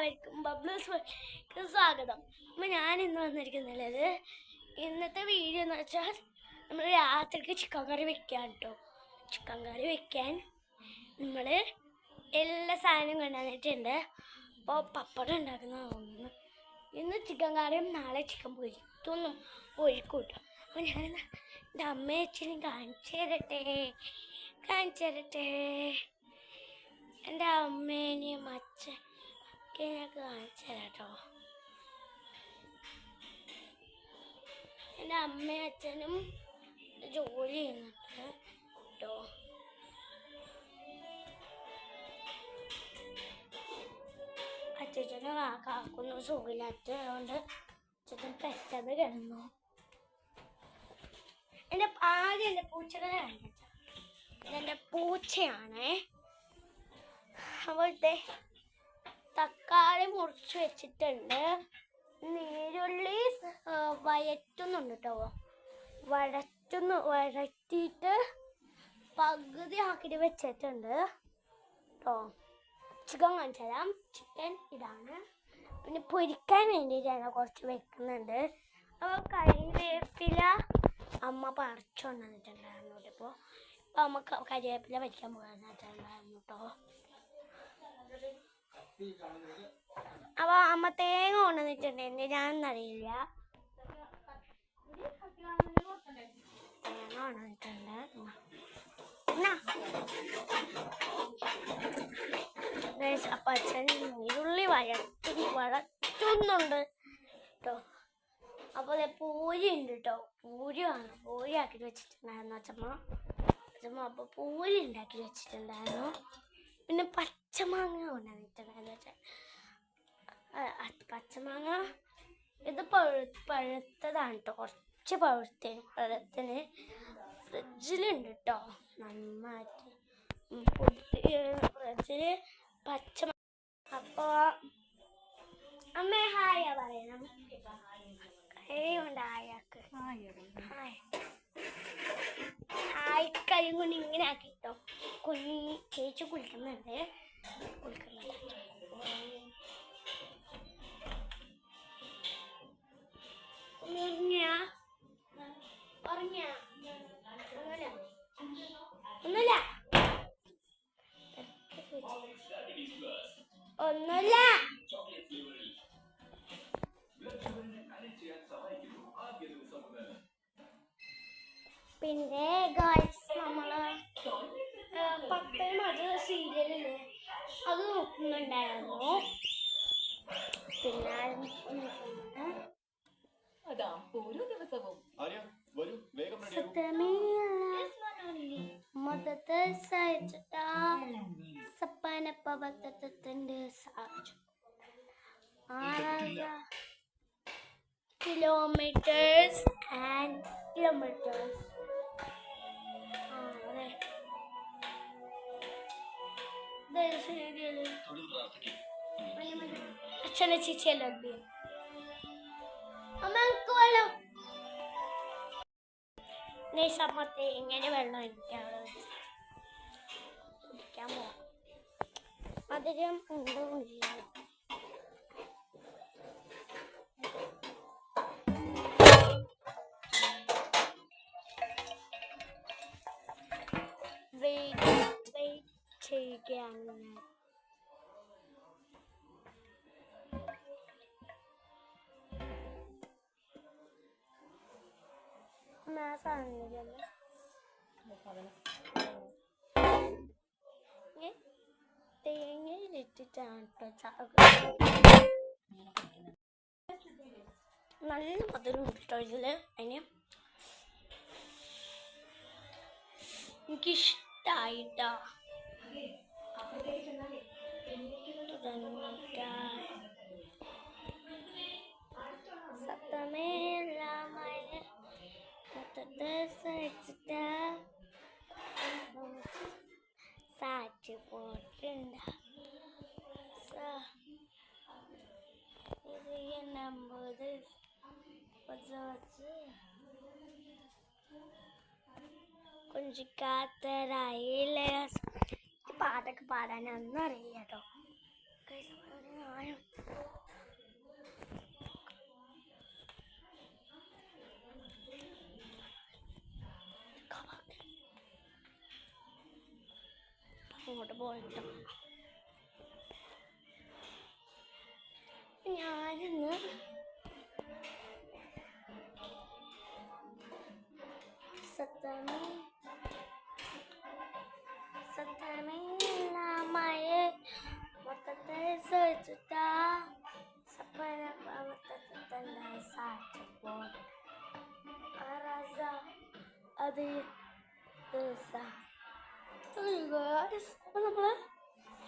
എല്ലാവർക്കും ബബ്ലൂസ് സ്വാഗതം. അപ്പം ഞാൻ ഇന്ന് വന്നിരിക്കുന്നുള്ളത് ഇന്നത്തെ വീഡിയോ എന്ന് വെച്ചാൽ നമ്മൾ രാത്രിക്ക് ചിക്കൻ കറി വെക്കാൻ കേട്ടോ ചിക്കൻ കറി വെക്കാൻ നമ്മൾ എല്ലാ സാധനവും കൊണ്ടുവന്നിട്ടുണ്ട്. അപ്പോൾ പപ്പടം ഉണ്ടാക്കുന്ന ഇന്ന് ചിക്കൻ കറിയും നാളെ ചിക്കൻ പൊരിത്തൊന്നും പൊരിക്കൂട്ടോ അപ്പോൾ ഞാൻ എന്റെ അമ്മയെ അച്ഛനും കാണിച്ചു തരട്ടെ. കാണിച്ചു തരട്ടെ. എന്റെ അമ്മേനെയും എന്റെ അമ്മയും അച്ഛനും ജോലി ചെയ്യുന്നുണ്ട് കേട്ടോ. അച്ഛനും കാക്കുന്നു സുഖമില്ലാത്തതുകൊണ്ട് അച്ഛൻ പെട്ടെന്ന് കിടന്നു. എന്റെ ആദ്യം എന്റെ പൂച്ചകളെ കാണിച്ചു ഇതെന്റെ പൂച്ചയാണേ. അപ്പോഴത്തെ തക്കാളി മുറിച്ച് വെച്ചിട്ടുണ്ട്. നീരുള്ളി വയറ്റുന്നുണ്ട് കേട്ടോ വഴറ്റുന്നു വഴറ്റിയിട്ട് പകുതി ആക്കിയിട്ട് വെച്ചിട്ടുണ്ട് കേട്ടോ ചിക്കൻ കാണിച്ചു ചിക്കൻ ഇതാണ്. പിന്നെ പൊരിക്കാൻ വേണ്ടിയിട്ടാണ് കുറച്ച് വെക്കുന്നുണ്ട്. അപ്പോൾ കരിവേപ്പില അമ്മ പറിച്ചു വന്നിട്ടുണ്ടായിരുന്നു ഇപ്പോൾ ഇപ്പോൾ അമ്മ കരിവേപ്പില വയ്ക്കാൻ പോകാനായിട്ടുണ്ടായിരുന്നു കേട്ടോ അപ്പൊ അമ്മ തേങ്ങ കൊണ്ടുവന്നിട്ടുണ്ട്. എന്തിനാണെന്നറിയില്ല തേങ്ങ കൊണ്ടുവന്നിട്ടുണ്ട്. അപ്പൊ അച്ഛൻ നീരുള്ളി വഴറ്റി വഴറ്റുന്നുണ്ട് കേട്ടോ അപ്പൊ അതെ പൂരി ഉണ്ട് കേട്ടോ പൂരി ആണ് പൂരി ആക്കി വെച്ചിട്ടുണ്ടായിരുന്നു അച്ഛമ്മ. അച്ഛമ്മ അപ്പൊ പൂരി ഉണ്ടാക്കി വെച്ചിട്ടുണ്ടായിരുന്നു. പിന്നെ പച്ചമാങ്ങ കൊണ്ടുവന്നിട്ടുണ്ടായിരുന്നു അച്ഛൻ ആ, ആ, പച്ചമാങ്ങ ഇത് പഴു പഴുത്തതാണ് കേട്ടോ കുറച്ച് പഴുത്തിന് പഴത്തിന് ഫ്രിഡ്ജിലുണ്ട് കേട്ടോ നന്നായിട്ട് ഫ്രിഡ്ജിൽ പച്ച അപ്പോൾ അമ്മ ഹായ പറയണം. കൈകൊണ്ട് ആയാക്ക് ഹായ്. ഹായ്. കൈ കൊണ്ട് ഇങ്ങനെ ആക്കിട്ടോ. കുഞ്ഞി ചേച്ചി കുളിക്കുന്നുണ്ട്. കുളിക്കുന്നുണ്ട്. ഉറങ്ങിയ ഉറങ്ങിയ ഒന്നുമില്ല. ഒന്നുമില്ല. ഒന്നുമില്ല. പിന്നെ ഗായ്സ് അത് നോക്കുന്നുണ്ടായിരുന്നു പിന്നെ അതാ ഓരോ ദിവസവും. സഹിച്ചിട്ടാ സപ്പാനപ്പ സാധിച്ചു അച്ഛനെ ചേച്ചിയല്ലോ അമ്മ എനിക്ക് വെള്ളം നെയ്സപ്പത്തെ ഇങ്ങനെ വെള്ളം എനിക്കാണ് കുടിക്കാൻ പോവാം മധുരം ഉണ്ടോ ഇല്ല എന്നാ സാധനം തേങ്ങയിലിട്ടിട്ടാണ് നല്ല മധുരം ഉണ്ട് ഇതിൽ? അതിന്? എനിക്കിഷ്ടായിട്ടാ. സത്തമേലാമായ സഹിച്ചിട്ടാ സാറ്റ് പോട്ടുണ്ട ഇത് നമ്പത് കുഞ്ചിക്കാത്തരായില്ലേ പാട്ടൊക്കെ പാടാൻ ഒന്നും അറിയില്ല കേട്ടോ ഒരു അങ്ങോട്ട് പോയിട്ടോ ഞാനിന്ന് സത്തമേ സത്തമേ മഴ മൊത്തത്തിൽ സഹിച്ചിട്ടാ സപ്പന മൊത്തത്തിൽ തന്നെ സാധിച്ചപ്പോൾ അത് ദിവസ അപ്പം നമ്മൾ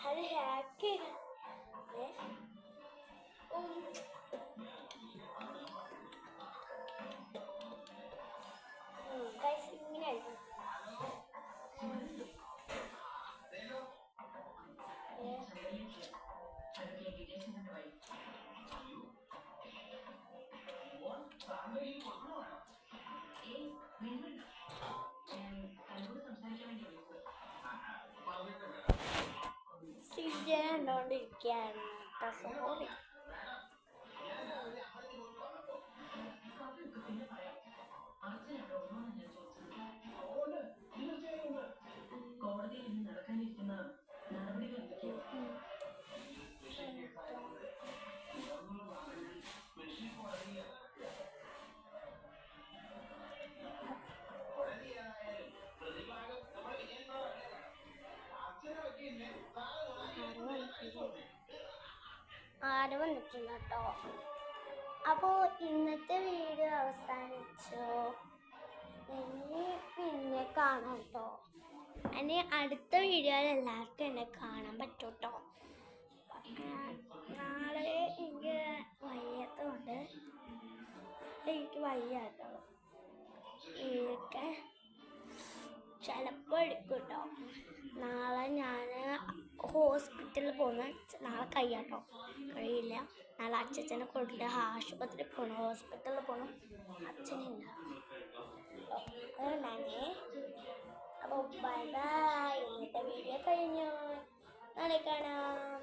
അത് ഹാക്ക് ചെയ്ത് Pikiran. കേട്ടോ. അപ്പോൾ ഇന്നത്തെ വീഡിയോ അവസാനിച്ചു. ഇനി പിന്നെ കാണാം കേട്ടോ. ഇനി അടുത്ത വീഡിയോയിൽ എല്ലാവർക്കും എന്നെ കാണാൻ പറ്റും കേട്ടോ. നാളെ എനിക്ക് വയ്യാത്തതുകൊണ്ട് എനിക്ക് വയ്യാട്ടോ ഇതൊക്കെ ചിലപ്പോൾ എടുക്കും കേട്ടോ. നാളെ ഞാൻ ഹോസ്പിറ്റലിൽ പോകുന്ന നാളെ കഴിയാട്ടോ കഴിയില്ല. നാളെ അച്ഛനെ കൊണ്ടിട്ട് ആശുപത്രിയിൽ പോകണം ഹോസ്പിറ്റലിൽ പോകണം അച്ഛനില്ല. അതുകൊണ്ടാണേ അപ്പോൾ ബൈ ബൈ ഇന്നത്തെ വീഡിയോ കഴിഞ്ഞു. നാളെ കാണാം.